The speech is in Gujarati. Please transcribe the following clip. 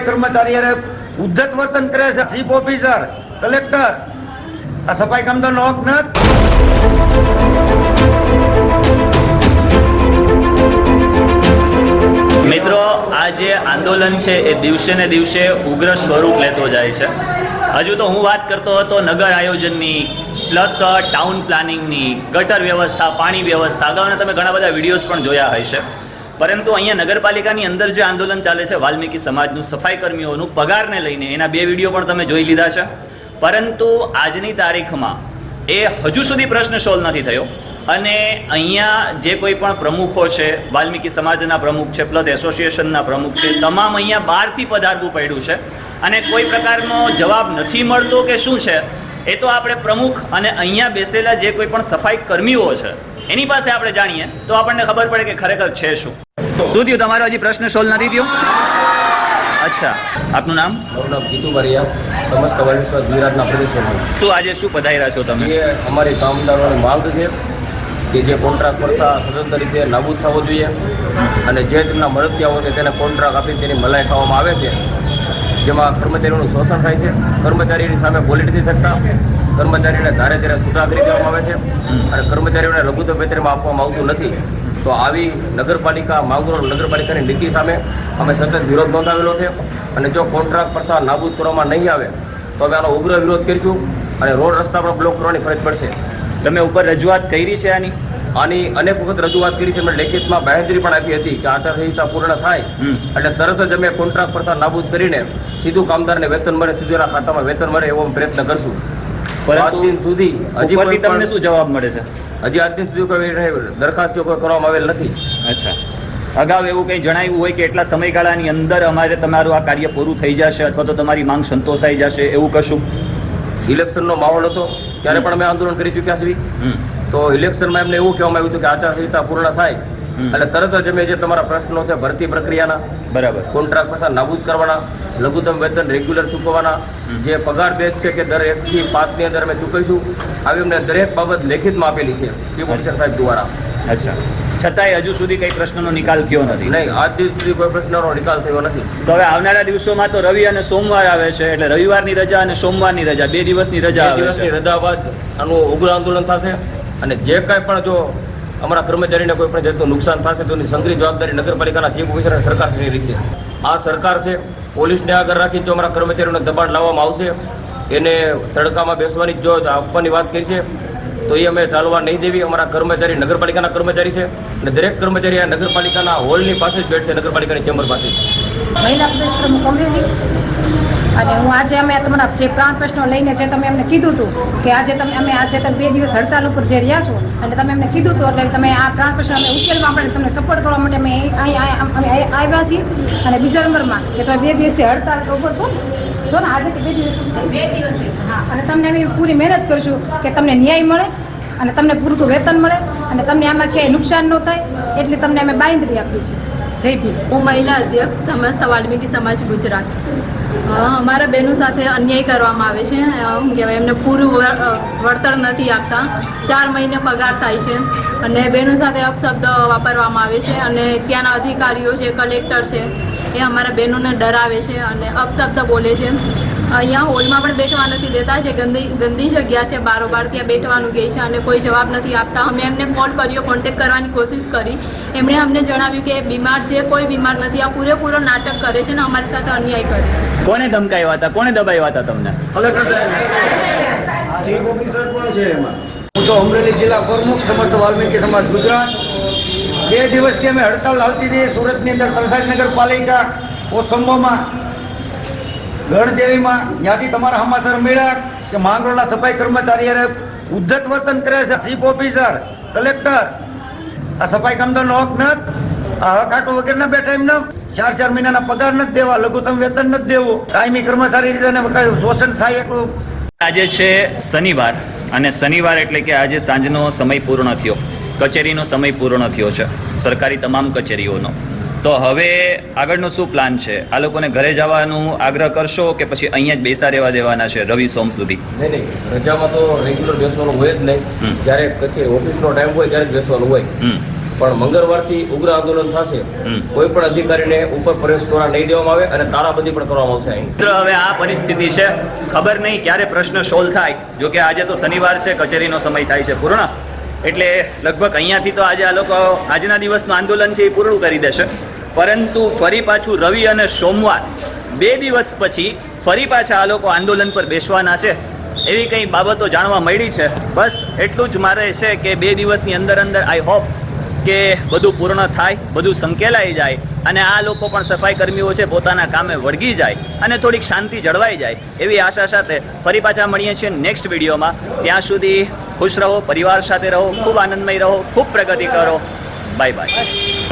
કર્મચારી ઉદ્ધત વર્તન કરે છે. ચીફ ઓફિસર, કલેક્ટર, આ સફાઈ કામદારનો હક નથી મિત્રો, આ જે આંદોલન છે, એ દિવસે ને દિવસે ઉગ્ર સ્વરૂપ લેતો જાય છે. હજુ તો હું વાત કરતો હતો નગર આયોજનની, પ્લસ ટાઉન પ્લાનિંગની, ગટર વ્યવસ્થા, પાણી વ્યવસ્થા. અગાઉના તમે ઘણા બધા વિડીયોઝ પણ જોયા હશે. પરંતુ અહીંયા નગરપાલિકાની અંદર જે આંદોલન ચાલે છે, વાલ્મીકી સમાજનું સફાઈ કર્મીઓનું પગારને લઈને, એના બે વીડિયો પણ તમે જોઈ લીધા છે. પરંતુ આજની તારીખમાં એ હજુ સુધી પ્રશ્ન સોલ્વ નથી થયો. અને અહીંયા જે કોઈ પણ પ્રમુખો છે, વાલ્મીકી સમાજના પ્રમુખ છે, પ્લસ એસોસિએશનના પ્રમુખ છે, તમામ અહીંયા બહારથી પધારવું પડ્યું છે. અને કોઈ પ્રકારનો જવાબ નથી મળતો કે શું છે, એ તો આપણે પ્રમુખ અને અહીંયા બેસેલા જે કોઈ પણ સફાઈ કર્મીઓ છે એની પાસે આપણે જાણીએ તો આપણને ખબર પડે કે ખરેખર છે શું. શું થયું? તમારો હજી પ્રશ્ન સોલ્વ નથી થયો? અચ્છા. આપનું નામ? મારું નામ જીતુ બારિયા સમસ્ત વર્લ્ડ ગુજરાતના પ્રદેશ શું આજે શું પધાર્યા છો તમે? અમારી કામદારોની માંગ છે કે જે કોન્ટ્રાક્ટ કરતા સ્વતંત્ર રીતે નાબૂદ થવો જોઈએ અને જે તેમના મરતિયાઓ છે તેને કોન્ટ્રાક્ટ આપી તેની મલાઈ ખાવામાં આવે છે. જેમાં કર્મચારીઓનું શોષણ થાય છે. કર્મચારીની સામે બોલી નથી શકતા કર્મચારીને ધારે ત્યારે છૂટા કરી દેવામાં આવે છે અને કર્મચારીઓને લઘુત્તમ વેતનમાં આપવામાં આવતું નથી. તો આવી નગરપાલિકા માંગરોળ નગરપાલિકાની નીતિ સામે અમે સતત વિરોધ નોંધાવેલો છે. અને જો કોન્ટ્રાક્ટ પ્રસાર નાબૂદ કરવામાં નહીં આવે તો અમે આનો ઉગ્ર વિરોધ કરીશું અને રોડ રસ્તા પણ બ્લોક કરવાની ફરજ પડશે. તમે ઉપર રજૂઆત કરી છે આની? આની અનેક વખત રજૂઆત કરી છે. મેં લેખિતમાં બાહેંધરી પણ આપી હતી કે આચારસંહિતા પૂર્ણ થાય એટલે તરત જ અમે કોન્ટ્રાક્ટ પ્રથા નાબૂદ કરીને સીધું કામદારને વેતન મળે સીધું એના ખાતામાં વેતન મળે એવો પ્રયત્ન કરશું. પરંતુ દિન સુધી હજી કોઈ તમને શું જવાબ મળે છે? હજી આજ દિન સુધી કોઈ દરખાસ્ત કે કોઈ કરવામાં આવેલ નથી. અચ્છા. અગાઉ એવું કંઈ જણાવ્યું હોય કે એટલા સમયગાળાની અંદર અમારે તમારું આ કાર્ય પૂરું થઈ જશે અથવા તો તમારી માંગ સંતોષાઈ જશે એવું કશું? ઇલેક્શનનો માહોલ હતો ત્યારે પણ અમે આંદોલન કરી ચૂક્યા છીએ. તો ઇલેક્શનમાં એમને એવું કહેવામાં આવ્યું હતું કે આચારસંહિતા પૂર્ણ થાય. એટલે તરત જ અમે જે તમારા પ્રશ્નો છે ભરતી પ્રક્રિયાના બરાબર. કોન્ટ્રાક્ટ પ્રથા નાબૂદ કરવાના લઘુત્તમ વેતન રેગ્યુલર ચૂકવવાના જે પગાર બેચ છે કે દર એકથી પાંચની અંદર અમે ચૂકવીશું આવી અમને દરેક બાબત લેખિતમાં આપેલી છે ચીફ ઓફિસર સાહેબ દ્વારા. અચ્છા. છતાંય હજુ સુધી કંઈ પ્રશ્નનો નિકાલ થયો નથી. નહીં આજ દિવસ સુધી કોઈ પ્રશ્નનો નિકાલ થયો નથી. તો હવે આવનારા દિવસોમાં તો રવિ અને સોમવાર આવે છે એટલે રવિવારની રજા અને સોમવારની રજા બે દિવસની રજા આવે દિવસની છે રજા બાદ આનું ઉગ્ર આંદોલન થશે અને જે કાંઈ પણ જો અમારા કર્મચારીને કોઈ પણ જાતનું નુકસાન થશે તો એની સંગ્રહ જવાબદારી નગરપાલિકાના ચીફ ઓફિસર અને સરકારની રહેશે. આ સરકાર છે, પોલીસને આગળ રાખીને જો અમારા કર્મચારીઓને દબાણ લાવવામાં આવશે, એને તડકામાં બેસવાની જો આપવાની વાત કરી છે, તો એ અમે ચાલવા નહીં દેવી. અમારા કર્મચારી નગરપાલિકાના કર્મચારી છે અને દરેક કર્મચારી આ નગરપાલિકાના હોલની પાસે જ બેઠશે, નગરપાલિકાની ચેમ્બર પાસે મહિલા પ્રદેશ પ્રમુખ અને હું આજે અમે તમારા જે પ્રાણ પ્રશ્નો લઈને જે તમે એમને કીધું હતું કે આજે તમે અમે આજે તમે બે દિવસ હડતાલ ઉપર જે રહ્યા છો એટલે તમે એમને કીધું હતું એટલે તમે આ પ્રાણ પ્રશ્ન અમે ઉકેલવા માટે તમને સપોર્ટ કરવા માટે અમે અહીં આવ્યા છીએ. અને બીજા નંબરમાં કે તમે બે દિવસથી હડતાલ ઉપર છો. ને છો ને આજે કે બે દિવસ બે દિવસ હા અને તમને અમે પૂરી મહેનત કરશું કે તમને ન્યાય મળે અને તમને પૂરતું વેતન મળે અને તમને આમાં ક્યાંય નુકસાન ન થાય એટલે તમને અમે બાંધરી આપી છે જય ભીમ હું મહિલા અધ્યક્ષ સમસ્ત વાલ્મીકી સમાજ ગુજરાત. અમારા બહેનો સાથે અન્યાય કરવામાં આવે છે. શું કહેવાય, એમને પૂરું વળ- વળતર નથી આપતા. ચાર મહિને પગાર થાય છે અને બહેનો સાથે અપશબ્દ વાપરવામાં આવે છે અને ત્યાંના અધિકારીઓ છે કલેક્ટર છે, એ અમારા બહેનોને ડરાવે છે અને અપશબ્દ બોલે છે. અહીંયા હોલમાં પણ બેઠવા નથી દેતા. જે ગંદી ગંદી જગ્યા છે બારોબાર ત્યાં બેઠવાનું કહે છે અને કોઈ જવાબ નથી આપતા. અમે એમને કોલ કર્યો કોન્ટેક કરવાની કોશિશ કરી. એમણે અમને જણાવ્યું કે બીમાર છે કોઈ બીમાર નથી. આ પૂરેપૂરો નાટક કરે છે ને અમારી સાથે અન્યાય કરે છે. કોને ધમકાવ્યા હતા? કોને દબાવ્યા હતા તમને? ચીફ ઓફિસર પણ છે એમાં. હું છું અમરેલી જિલ્લા પ્રમુખ સમસ્ત વાલ્મીકી સમાજ ગુજરાત. બે દિવસથી અમે હડતાલ હાલતી હતી. સુરતની અંદર તરસાદ નગરપાલિકા કોસંબોમાં ગણદેવીમાં ત્યાંથી તમારા હમાસર મળ્યા કે માંગરોળના સફાઈ કર્મચારી ઉદ્ધત વર્તન કરે છે. ચીફ ઓફિસર કલેક્ટર આ સફાઈ કામદારનો હક નથી. આ હક આટો વગેરેના બેઠા એમને ચાર ચાર મહિનાના પગાર નથી દેવા, લઘુત્તમ વેતન નથી દેવું. કાયમી કર્મચારી રીતે શોષણ થાય એટલું આજે છે શનિવાર અને શનિવાર એટલે કે આજે સાંજનો સમય પૂર્ણ થયો. કચેરીનો સમય પૂર્ણ થયો છે. સરકારી તમામ કચેરીઓનો. તો હવે આગળનો શું પ્લાન છે? આ લોકોને ઘરે જવાનું આગ્રહ કરશો કે પછી અહીંયા જ બેસા રહેવા દેવાના છે રવિ સોમ સુધી? નહીં નહીં. રજામાં તો રેગ્યુલર બેસવાનું હોય જ નહીં. જ્યારે કચેરી ઓફિસનો ટાઈમ હોય ત્યારે જ બેસવાનું હોય. પણ મંગળવારથી ઉગ્ર આંદોલન થશે. કોઈ પણ અધિકારીને ઉપર પ્રવેશ કરવા નહીં દેવામાં આવે અને તારાબંધી પણ કરવામાં આવશે મિત્ર હવે આ પરિસ્થિતિ છે. ખબર નહીં ક્યારે પ્રશ્ન સોલ્વ થાય. જો કે આજે તો શનિવાર છે કચેરીનો સમય થાય છે પૂર્ણ. એટલે લગભગ અહીંયાથી તો આજે આ લોકો આજના દિવસનું આંદોલન છે એ પૂરું કરી દેશે. પરંતુ ફરી પાછું રવિ અને સોમવાર, બે દિવસ પછી ફરી પાછા આ લોકો આંદોલન પર બેસવાના છે. એવી કંઈ બાબતો જાણવા મળી છે? બસ એટલું જ મારે છે કે બે દિવસની અંદર અંદર આઈ હોપ કે બધું પૂર્ણ થાય, બધું સંકેલાઈ જાય અને આ લોકો પણ સફાઈ કર્મીઓ છે પોતાના કામે વળગી જાય અને થોડીક શાંતિ જળવાઈ જાય એવી આશા સાથે ફરી પાછા મળીએ છીએ નેક્સ્ટ વિડીયોમાં. ત્યાં સુધી ખુશ રહો, પરિવાર સાથે રહો, ખૂબ આનંદમય રહો, ખૂબ પ્રગતિ કરો. Bye bye